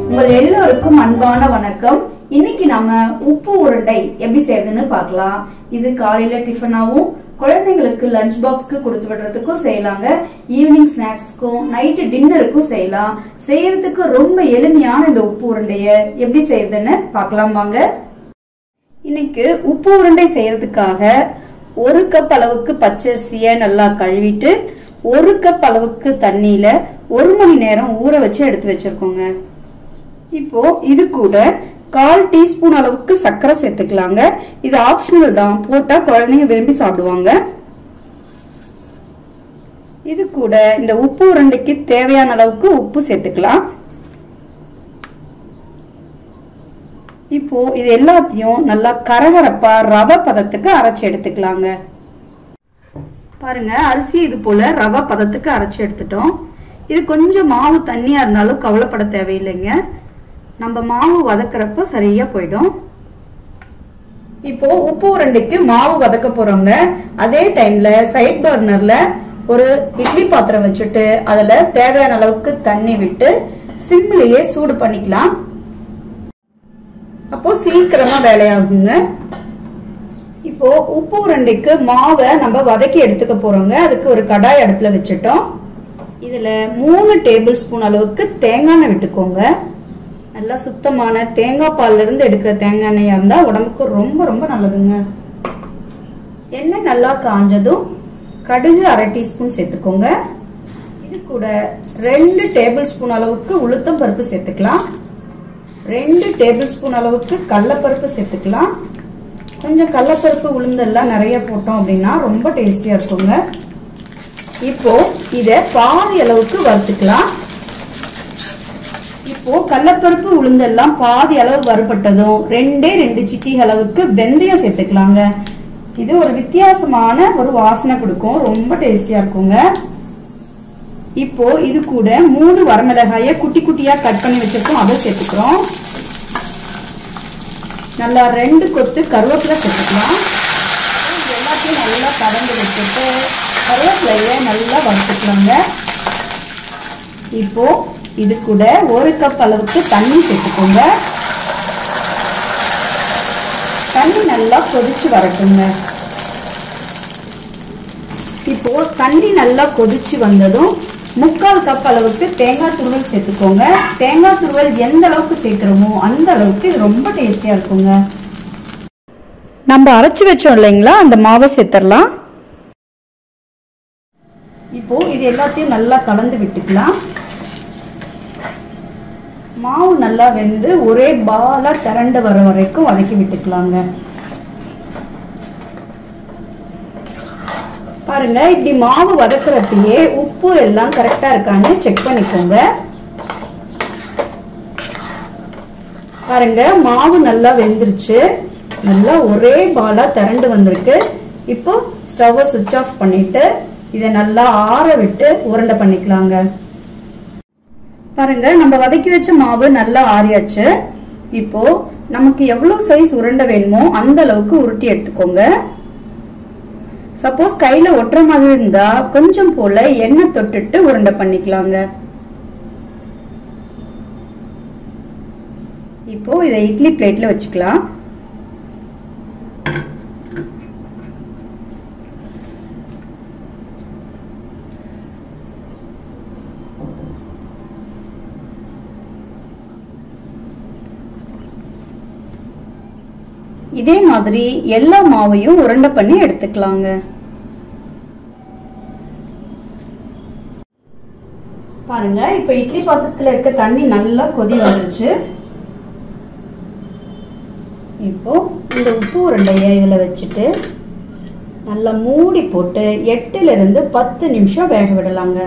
உங்கள் எல்லோருக்கும் அன்பான வணக்கம். இன்னைக்கு நம்ம உப்பு உருண்டை எப்படி செய்யறதுன்னு பார்க்கலாம். இது காலையில டிஃபனாகவும் குழந்தைங்களுக்கு லஞ்ச் பாக்ஸ்க்கு கொடுத்து விடுறதுக்கும் செய்யலாங்க. ஈவினிங் ஸ்நாக்ஸ்க்கும் நைட்டு டின்னருக்கும் செய்யலாம். செய்யறதுக்கு ரொம்ப எளிமையான இந்த உப்பு உருண்டைய எப்படி செய்யறதுன்னு பார்க்கலாம் வாங்க. இன்னைக்கு உப்பு உருண்டை செய்யறதுக்காக ஒரு கப் அளவுக்கு பச்சரிசியை நல்லா கழுவிட்டு ஒரு கப் அளவுக்கு தண்ணியில ஒரு மணி நேரம் ஊற வச்சு எடுத்து வச்சிருக்கோங்க. இப்போ இது கூட கால் டீஸ்பூன் அளவுக்கு சர்க்கரை சேர்த்துக்கலாங்க. இது ஆப்ஷனல் தான். போட்டா குழந்தைங்க விரும்பி சாப்பிடுவாங்க. இது கூட இந்த உப்பு உருண்டைக்கு தேவையான அளவுக்கு உப்பு சேர்த்துக்கலாம். இப்போ இது எல்லாத்தையும் நல்லா கரகரப்பா ரவை பதத்துக்கு அரைச்சி எடுத்துக்கலாங்க. பாருங்க அரிசி இது போல ரவை பதத்துக்கு அரைச்சி எடுத்துட்டோம். இது கொஞ்சம் மாவு தண்ணியா இருந்தாலும் கவலைப்பட தேவையில்லைங்க. நம்ம மாவு வதக்குறப்ப சரியா போயிடும். இப்போ உப்பு உருண்டைக்கு மாவு வதக்க போறோங்க. அதே டைம்ல சைட் பர்னர்ல ஒரு இட்லி பாத்திரம் வச்சுட்டு அதுல தேவையான அளவுக்கு தண்ணி விட்டு சிம்லயே சூடு பண்ணிக்கலாம். அப்போ சீக்கிரமா வேலையாகுங்க. இப்போ உப்பு உருண்டைக்கு மாவை நம்ம வதக்கி எடுத்துக்க போறோங்க. அதுக்கு ஒரு கடாய் அடுப்புல வச்சுட்டோம். இதுல மூணு டேபிள் ஸ்பூன் அளவுக்கு தேங்காய் விட்டுக்கோங்க. நல்லா சுத்தமான தேங்காய் பால்ல இருந்து எடுக்கிற தேங்காய் எண்ணெயா இருந்தா உடம்புக்கு ரொம்ப ரொம்ப நல்லதுங்க. எண்ணெய் நல்லா காஞ்சதும் கடுகு அரை டீஸ்பூன் சேர்த்துக்கோங்க. இது கூட ரெண்டு டேபிள் ஸ்பூன் அளவுக்கு உளுத்தம் பருப்பு சேர்த்துக்கலாம். ரெண்டு டேபிள் ஸ்பூன் அளவுக்கு கடலப்பருப்பு சேர்த்துக்கலாம். கொஞ்சம் கடலப்பருப்பு உளுந்தெல்லாம் நிறைய போட்டோம் அப்படின்னா ரொம்ப டேஸ்டியாக இருக்குங்க. இப்போ இதை பாதி அளவுக்கு வறுத்துக்கலாம். இப்போ கடலப்பருப்பு உளுந்தெல்லாம் பாதி அளவு வறுபட்டதும் ரெண்டே ரெண்டு சிட்டி அளவுக்கு வெந்தயம் சேர்த்துக்கலாங்க. இது ஒரு வித்தியாசமான ஒரு வாசனை கொடுக்கும். ரொம்ப டேஸ்டியா இருக்குங்க. இப்போ இது கூட மூணு வரமிளகாய குட்டி குட்டியா கட் பண்ணி வச்சிருக்கோம். அதை சேர்த்துக்கிறோம். நல்லா ரெண்டு கொத்து கருவேப்பிலை சேர்த்துக்கலாம். எல்லாத்தையும் நல்லா கலந்து வச்சுட்டு கருவேப்பிலையை நல்லா வறுத்துக்கலாங்க. இப்போ இது கூட ஒரு கப் அளவுக்கு தண்ணி சேர்த்துக்கோங்க. தண்ணி நல்லா கொதிச்சு வரட்டுங்க. இப்போ தண்ணி நல்லா கொதிச்சு வந்ததும் முக்கால் கப் அளவுக்கு தேங்காய் துருவல் சேர்த்துக்கோங்க. தேங்காய் துருவல் எந்த அளவுக்கு சேர்க்குறோமோ அந்த அளவுக்கு இது ரொம்ப டேஸ்டியா இருக்குங்க. நம்ம அரைச்சு வச்சோம் இல்லைங்களா? அந்த மாவை சேர்த்துடலாம் இப்போ இது எல்லாத்தையும் நல்லா கலந்து விட்டுக்கலாம். மாவு நல்லா வெந்து ஒரே பாலா திரண்டு வர வரைக்கும் வதக்கி விட்டுக்கலாங்க. பாருங்க இப்படி மாவு வதக்குறப்பயே உப்பு எல்லாம் கரெக்டா இருக்கான்னு செக் பண்ணிக்கோங்க. பாருங்க மாவு நல்லா வெந்துருச்சு. நல்லா ஒரே பாலா திரண்டு வந்திருக்கு. இப்போ ஸ்டவ்வை சுவிட்ச் ஆஃப் பண்ணிட்டு இதை நல்லா ஆற விட்டு உருண்டை பண்ணிக்கலாங்க. பாருங்க நம்ம வதக்கி வச்ச மாவு நல்லா ஆறியாச்சு. இப்போ நமக்கு எவ்வளவு சைஸ் உருண்டை வேணுமோ அந்த அளவுக்கு உருட்டி எடுத்துக்கோங்க. சப்போஸ் கையில ஒட்டுற மாதிரி இருந்தா கொஞ்சம் போல எண்ணெய் தொட்டுட்டு உருண்டை பண்ணிக்கலாங்க. இப்போ இதை இட்லி பிளேட்ல வச்சுக்கலாம். இதே மாதிரி எல்லா மாவையும் உருண்டை பண்ணி எடுத்துக்கலாங்க. பாருங்க இப்ப இட்லி பாத்திரத்துல இருக்க தண்ணி நல்லா கொதி வந்துருச்சு. இப்போ இந்த உப்பு உருண்டைய இதுல வச்சுட்டு நல்லா மூடி போட்டு எட்டுல இருந்து பத்து நிமிஷம் வேக விடலாங்க.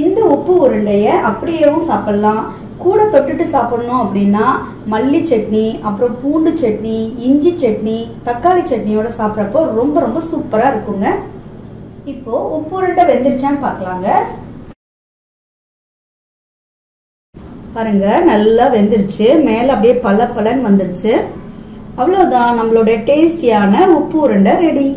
இந்த உப்பு உருண்டையை அப்படியேவும் சாப்பிடலாம். கூட தொட்டுட்டு சாப்பிடணும் அப்படின்னா மல்லி சட்னி அப்புறம் பூண்டு சட்னி இஞ்சி சட்னி தக்காளி சட்னியோட சாப்பிட்றப்போ ரொம்ப ரொம்ப சூப்பராக இருக்குங்க. இப்போ உப்பு உருண்டை வெந்துருச்சான்னு பார்க்கலாங்க. பாருங்க நல்லா வெந்துருச்சு. மேலே அப்படியே பல பலன்னு வந்துருச்சு. அவ்வளோதான் நம்மளோட டேஸ்டியான உப்பு உருண்டை ரெடி.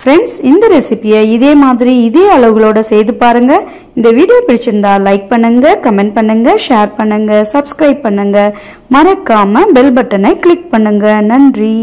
ஃப்ரெண்ட்ஸ் இந்த ரெசிபியை இதே மாதிரி இதே அளவுகளோட செய்து பாருங்க. இந்த வீடியோ பிடிச்சிருந்தா லைக் பண்ணுங்க கமெண்ட் பண்ணுங்க ஷேர் பண்ணுங்க சப்ஸ்கிரைப் பண்ணுங்க. மறக்காம பெல் பட்டனை கிளிக் பண்ணுங்க. நன்றி.